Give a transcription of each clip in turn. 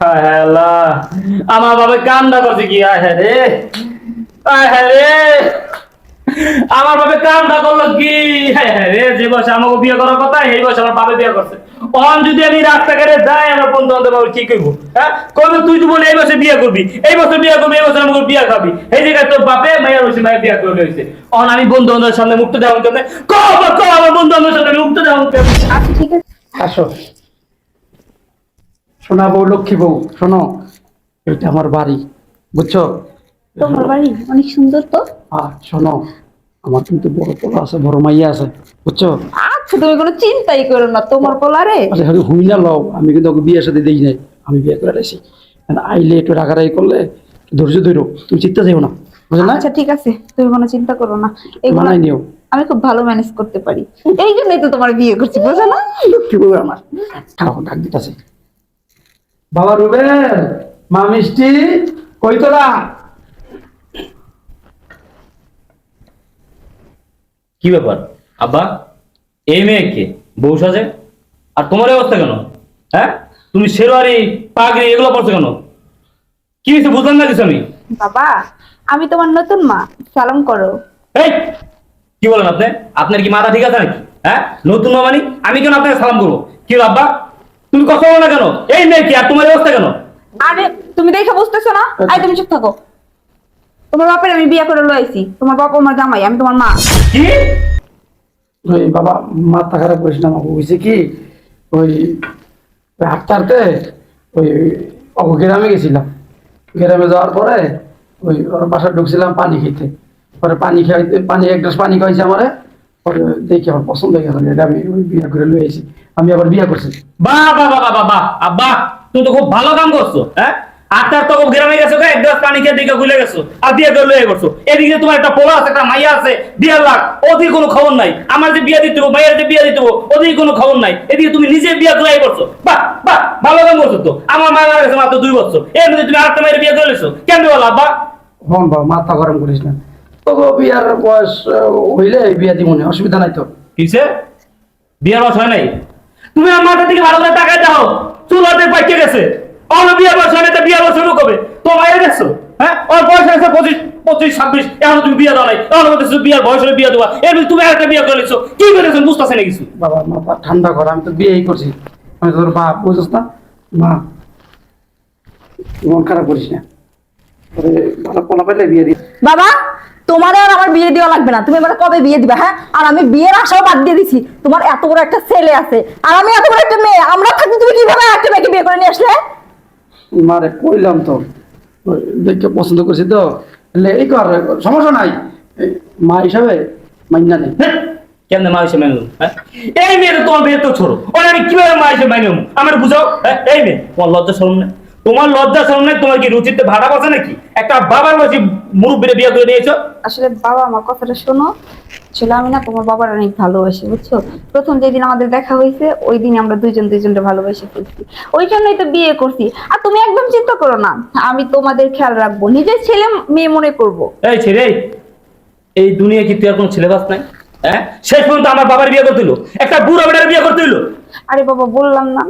আল্লাহ। আমার বাবা কামটা করছে কি আয় হ্যাঁ রে। আয় হ্যাঁ রে। আমার বাবা কামটা করল কি হায় হায় রে। যে বসে আমাকে বিয়ে করার কথা এই বসে আমার বাবা বিয়ে করছে। অন যদি আমি রাস্তাঘাটে যাই আমার বন্ধু বান্ধব আমার কি করব। হ্যাঁ? কবে তুই তো বলে এই বছর বিয়ে করবি। এই বছর বিয়ে করবি এই বছর আমাকে বিয়ে খাবি এই জায়গায় তোর বাপে মাইয়া বসে মায়ের বিয়ে করে রয়েছে। অন আমি বন্ধু বান্ধবের সামনে মুক্ত দেওয়ার কেমনে কব কব আমার বন্ধু বান্ধবের সামনে মুক্ত দেওয়ার কেমনে আচ্ছা ঠিক আছে। আসো। শোনা বউ লক্ষ্মী বউ শোনো। এটা আমার বাড়ি বুঝছ? তোমার বাড়ি? অনেক সুন্দর তো। আর শোনো আমার কিন্তু বড় পোলা আছে বড় মাইয়া আছে বুঝছ? আচ্ছা তুমি কোনো চিন্তাই করো না তোমার পোলারে আচ্ছা খালি হুই না লও আমি কিন্তু ওকে বিয়ের সাথে দিই নাই আমি বিয়ে করে রাখছি। আইলে একটু রাগারাগি করলে ধৈর্য ধরো তুমি চিন্তা যাও না বুঝলে না? আচ্ছা ঠিক আছে তুমি কোনো চিন্তা করো না। এগুলো নিও। আমি খুব ভালো ম্যানেজ করতে পারি। এই জন্যই তো তোমার বিয়ে করছি বুঝো না? লক্ষ্মী বউ আমার। খাও ডাক দিতেছে। বাবা রুবেল মা মিষ্টি কই তোরা? কি ব্যাপার? আব্বা এই মেয়েকে বউ সাজে? আর তোমার অবস্থা কেন? হ্যাঁ? তুমি শেরওয়ারি পাগড়ি এগুলো পড়ছো কেন? কি হয়েছে বুঝলাম না কিছু আমি। বাবা আমি তোমার নতুন মা। সালাম করো। এই কি বলেন আপনি? আপনার কি মাথা ঠিক আছে নাকি? হ্যাঁ? নতুন মা মানে আমি কেন আপনাকে সালাম করব? কি আব্বা? তুমি কথা বলো না কেন? এই মেয়ে কি? আর তোমার অবস্থা কেন? আরে তুমি দেখে বুঝতেছো না? আই তুমি চুপ থাকো। তোমার বাপের আমি বিয়ে করে লইছি তোমার বাবা আমার জামাই আমি তোমার মা। কি? ওই বাবা মাথা খারাপ করিস না আমাকে বুঝছে কি? ওই ওই হাঁটতে ওই অগো গ্রামে গেছিলাম। গ্রামে যাওয়ার পরে ওই ওর বাসায় ঢুকছিলাম পানি খেতে। পরে পানি খাইতে পানি এক গ্লাস পানি খাইছে আমারে। পরে দেখি আমার পছন্দ হয়ে গেল এটা আমি ওই বিয়ে করে আমি আবার বিয়ে করছি। বাহ বাহ বাহ বাহ বাহ তুমি তো খুব ভালো কাম করছ হ্যাঁ? আটটার তো গ্রামে গেছো এক গ্লাস পানি খেয়ে দিকে ভুলে গেছো আর বিয়ে করে লয়ে করছ এদিকে তোমার একটা পোলা আছে একটা মাইয়া আছে লাখ ওদিকে কোনো খবর নাই। আমার যে বিয়ে দিতে মাইয়ার যে বিয়ে দিতে ওদিকে কোনো খবর নাই। এদিকে তুমি নিজে বিয়ে করে করছ। বাহ বাহ ভালো কাম করছ তো। আমার মায়ের মারা গেছে মাত্র দুই বছর। এর মধ্যে তুমি আরেকটা মায়ের বিয়ে করে লেছো কেন বলো আব্বা? হন বাবা মাথা গরম করিস না। বিয়ার বয়স হইলে বিয়া দিব না অসুবিধা নাই তো। কিসে? বিয়ের বয়স হয় নাই? তুমি আমার মাথা থেকে ভালো করে টাকায় দাও চুলাতে পাইকে গেছে। অন্য বিয়ের বয়স হয় নাই তা বিয়ের বয়স শুরু করবে তো মায়ের দেখছ হ্যাঁ? ওর বয়স আছে পঁচিশ পঁচিশ ছাব্বিশ এখন তুমি বিয়ে দাও নাই। এখন বলতেছো বিয়ের বয়স হলে বিয়ে দেওয়া। এর তুমি একটা বিয়ে করে নিছো। কি করেছ বুঝতেছে না কিছু। বাবা মাথা ঠান্ডা কর আমি তো বিয়েই করছি। আমি তোর বাপ বুঝছিস না? মা মন খারাপ করিস না। বিয়ে বাবা তোমার আর আমার বিয়ে দেওয়া লাগবে না। তুমি এবার কবে বিয়ে দিবে হ্যাঁ? আর আমি বিয়ের আশাও বাদ দিয়ে দিছি। তোমার এত বড় একটা ছেলে আছে। আর আমি এত বড় একটা মেয়ে। আমরা থাকতে তুমি কীভাবে একটা মেয়েকে বিয়ে করে নিয়ে আসলে? মারে কইলাম তো। দেখে পছন্দ করছি তো। এলে এই কর সমস্যা নাই। মা হিসাবে মাইনা নেই? কেমনে মা হিসেবে মেনে হ্যাঁ? এই মেয়ে তো তোমার মেয়ে তো ছোট। ওরা আমি কীভাবে মা হিসেবে মেনে? আমার বুঝাও। হ্যাঁ এই মেয়ে। তোমার লজ্জা শরম নেই? তোমার লজ্জা শরম নেই তোমার কি রুচিতে ভাড়া আছে নাকি? একটা বাবার বসে মুরব্বীরে বিয়ে করে নিয়েছো আসলে বাবা আমার কথাটা শোনো। আসলে আমি না তোমার বাবার অনেক ভালোবাসি বুঝছ? প্রথম যেদিন আমাদের দেখা হয়েছে ওই দিন আমরা দুইজন দুইজনকে ভালোবেসে ফেলছি ওই জন্যই তো বিয়ে করছি। আর তুমি একদম চিন্তা করো না আমি তোমাদের খেয়াল রাখব। নিজের ছেলে মেয়ে মনে করব। এই ছেলে এই দুনিয়া কি তুই আর কোনো ছেলেবাস নাই? হ্যাঁ? শেষ পর্যন্ত আমার বাবার বিয়ে করতে হলো একটা বুড়ো বেটার বিয়ে করতে হলো আরে বাবা বললাম না।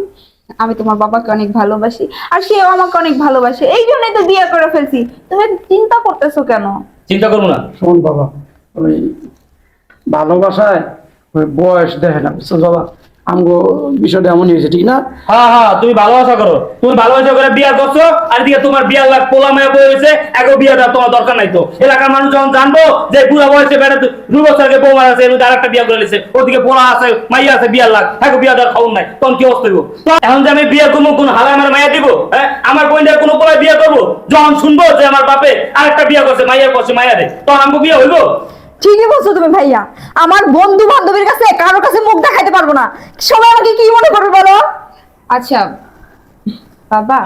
আমি তোমার বাবাকে অনেক ভালোবাসি আর সেও আমাকে অনেক ভালোবাসে। এই জন্যই তো বিয়ে করে ফেলছি। তুমি চিন্তা করতেছো কেন? চিন্তা করব না। শোন বাবা ওই ভালোবাসায় ওই বয়স দেখে না বুঝছ বাবা? আমগো বিষয়টা এমনই হয়েছে, ঠিক না? হ্যাঁ হ্যাঁ তুমি ভালোবাসা করো। তুমি ভালোবাসা করে বিয়ে করছ, আর দিকে তোমার বিয়ার মেয়ে বই হয়েছে এগো বিয়ে দেওয়ার তোমার দরকার নাই তো। এলাকার মানুষ যখন জানব যে বুড়া বয়সে বেড়ে আগে বউ আছে মধ্যে আরেকটা বিয়ে করে নিছে। ওদিকে পোলা আছে, মাইয়া আছে বিয়ার লাখ এগো বিয়ে দেওয়ার খবর নাই। তখন কি অবস্থা হইব? এখন যে আমি বিয়ে করব, কোন হালা আমার মাইয়া দিব? হ্যাঁ আমার বোনদের কোনো পোলায় বিয়ে করব? যখন শুনব যে আমার বাপে আরেকটা বিয়ে করছে মাইয়ার করছে মাইয়া রে, তখন আমাকে বিয়ে হইবো? ঠিকই বলছো তুমি ভাইয়া। আমার বন্ধু বান্ধবীর কাছে কারোর কাছে মুখ দেখাইতে পারব না। সবাই আমাকে কি মনে করবে বলো? আচ্ছা বাবা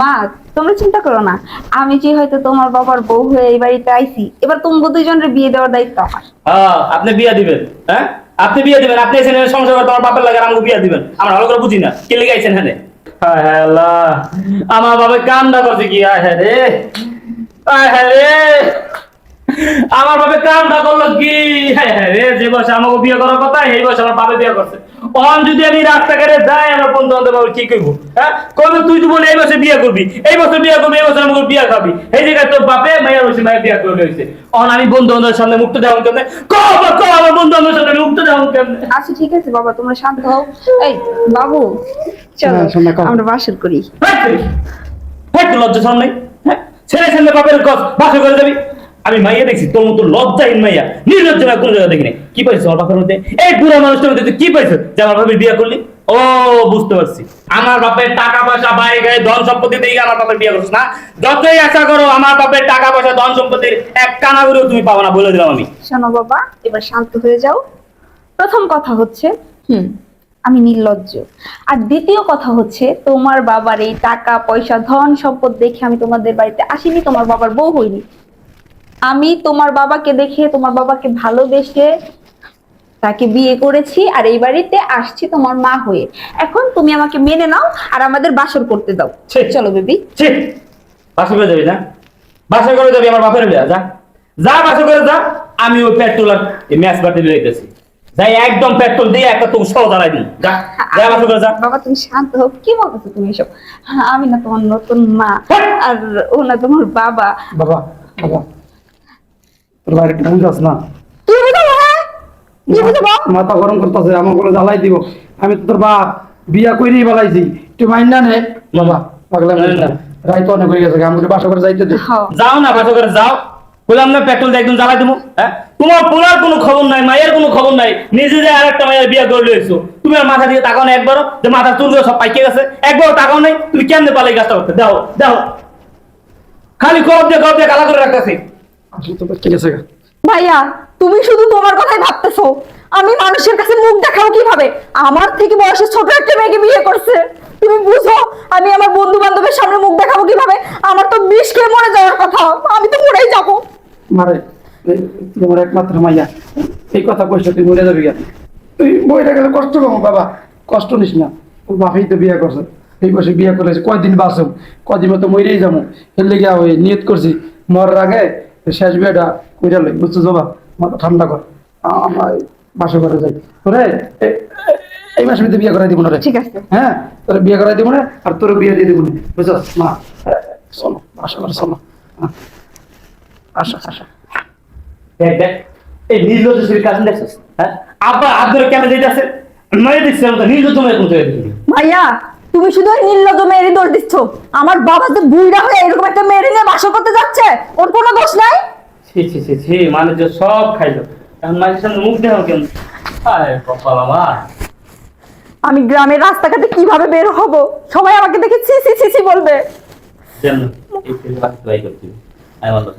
মা তোমরা চিন্তা করো না। আমি যে হয়তো তোমার বাবার বউ হয়ে এই বাড়িতে আইছি এবার তোমরা দুজনের বিয়ে দেওয়ার দায়িত্ব আমার। হ্যাঁ আপনি বিয়ে দিবেন হ্যাঁ? আপনি বিয়ে দিবেন আপনি এসে সংসার করতে আমার বাপের লাগে আমাকে বিয়ে দিবেন। আমরা ভালো করে বুঝি না। কে লেগে আইছেন হ্যাঁ হায় হায় আল্লাহ আমার বাবা কামটা করছে কি? আয় হ্যাঁ রে। আয় হ্যাঁ রে। আমার বাপে কামটা করল কি? হ্যাঁ হ্যাঁ রে যে বয়সে আমাকে বিয়ে করার কথা এই বয়সে আমার বাপে বিয়ে করছে। অন যদি আমি রাস্তাঘাটে যাই আমার বন্ধু বান্ধব বাবু কি করব হ্যাঁ? কবে তুই তো বলে এই বছর বিয়ে করবি। এই বছর বিয়ে করবি এই বছর আমাকে বিয়ে খাবি এই জায়গায় তোর বাপে মায়ের বসে মায়ের বিয়ে করে রয়েছে। অন আমি বন্ধু বান্ধবের সামনে মুক্ত দেওয়া কেমনে কব কব আমার বন্ধু বান্ধবের সামনে মুক্ত দেওয়া কেমনে আচ্ছা ঠিক আছে বাবা তোমরা শান্ত হও। এই বাবু চলো হ্যাঁ। আমরা বাসর করি। হয়তো লজ্জা সামনে হ্যাঁ? ছেলে ছেলে বাপের কস বাসা করে যাবি। আমি মাইয়া দেখছি, তোর মতো লজ্জাহীন মাইয়া, নির্লজ্জ কোন জায়গা দেখিনি। কি পাইছো আমার বাপের মধ্যে? এই বুড়া মানুষটার মধ্যে কি পাইছো? যে আমার বাপের বিয়ে করলি? ও, বুঝতে পারছি। আমার বাপের টাকা পয়সা বাড়ি গায়ে ধন সম্পত্তি দিয়ে আমার বাপের বিয়ে করছিস না? যতই আশা করো আমার বাপের টাকা পয়সা, ধন সম্পত্তির এক কানা তুমি পাবো না, বলে দিলাম আমি। শোনো বাবা, এবার শান্ত হয়ে যাও। প্রথম কথা হচ্ছে, হুম, আমি নির্লজ্জ। আর দ্বিতীয় কথা হচ্ছে, তোমার বাবার এই টাকা, পয়সা, ধন সম্পদ দেখে আমি তোমাদের বাড়িতে আসিনি, তোমার বাবার বউ হইনি। আমি তোমার বাবাকে দেখে তোমার বাবাকে ভালোবেসে তাকে বিয়ে করেছি আর এই বাড়িতে আসছি তোমার মা হয়ে। এখন তুমি আমাকে মেনে নাও আর আমাদের বাসর করতে দাও। চলো বেবি। ছি। বাসা করে যাবি না? বাসা করে যাবি আমার বাপের বিয়া যা। যা বাসা করে যা আমি ওই পেট্রোল আর ম্যাচ বাটি লইতেছি যাই একদম পেট্রোল দিয়ে একটা তো সহ দাঁড়াই দিই যা। যা বাসা করে যা। বাবা তুমি শান্ত হোক কি বলতেছো তুমি এসব? হ্যাঁ, আমি না তোমার নতুন মা হ্যাঁ। আর ও না তোমার বাবা। বাবা বাবা। তোর একটু বুঝাস না। হ্যাঁ মাথা গরম করতেছে আমার করে জ্বালাই দিব। আমি তো তোর বাপ বিয়া কইরেই বলাইছি। একটু মাইন না নে। বাবা পাগলা না, না। রাই তো অনেক হয়ে গেছে আমাকে বাসা করে যাইতে দে। হ্যাঁ। যাও না বাসা করে যাও। বললাম না পেট্রোল দিয়ে একদম জ্বালাই দেবো হ্যাঁ? তোমার পোলার কোনো খবর নাই মায়ের কোনো খবর নাই। নিজে যে আরেকটা মায়ের বিয়ে করে লইছো। তুমি আর মাথা দিয়ে তাকাও না একবারও। যে মাথা চুলগুলো সব পাইকে গেছে। একবারও তাকাও নাই। তুমি কেমনে পালাই গাছটা করতে দাও দাও খালি কব দিয়ে কব দিয়ে কালা করে রাখতেছি। ভাইয়া তুমি শুধু তোমার কথাই ভাবতেছো। আমি মানুষের কাছে মুখ দেখাবো কীভাবে? আমার থেকে বয়সে ছোট একটা মেয়েকে বিয়ে করছে। তুমি বুঝো আমি আমার বন্ধু বান্ধবের সামনে মুখ দেখাবো কীভাবে? আমার তো বিষ খেয়ে মরে যাওয়ার কথা। আমি তো মরেই যাব। মারে তোমার একমাত্র মাইয়া। এই কথা কইছ তুই মরে যাবি তুই বইটা গেলে কষ্ট কম বাবা। কষ্ট নিস না। ওর বাপেই তো বিয়ে করছে। এই বসে বিয়ে করেছে কয়দিন বাঁচম? কদিন মতো মরেই যাব। এর লেগে নিয়ত করছি মরার আগে শেষ বিয়েটা কইরা লই বুঝছ জবা মাথা ঠান্ডা কর। আমার বাসা করে যাই। এ- এই মাসের মধ্যে বিয়ে করাই দিব না রে। ঠিক আছে। হ্যাঁ তোর বিয়ে করাই দিব না আর তোর বিয়ে দিয়ে দিব না। বুঝছস মা শোনো বাসা করে শোনো হ্যাঁ। আসা আসা। দেখ দেখ এই নির্লজ্জ শরীর কাজ দেখছিস? হ্যাঁ? আব্বা আব্বার কেন যেতেছে মেয়ে দিচ্ছে আমি তো নির্লজ্জ মেয়ে কোন ভাইয়া তুমি শুধু ওই নির্লজ্জ মেয়েরই দোষ দিচ্ছ। আমার বাবা যে বুড়া হয়ে এরকম একটা মেয়ের নিয়ে বাসা করতে যাচ্ছে ওর কোনো দোষ নাই? ছি ছি ছি ছি মানুষ যে সব খাইলো। এখন মানুষের সামনে মুখ দেখাও কেন? আয় কপাল আমার। আমি গ্রামের রাস্তাঘাটে কীভাবে বের হব? সবাই আমাকে দেখে ছি ছি ছি ছি বলবে। যেন এই ছেলে বাকি ট্রাই করছি আমি বললাম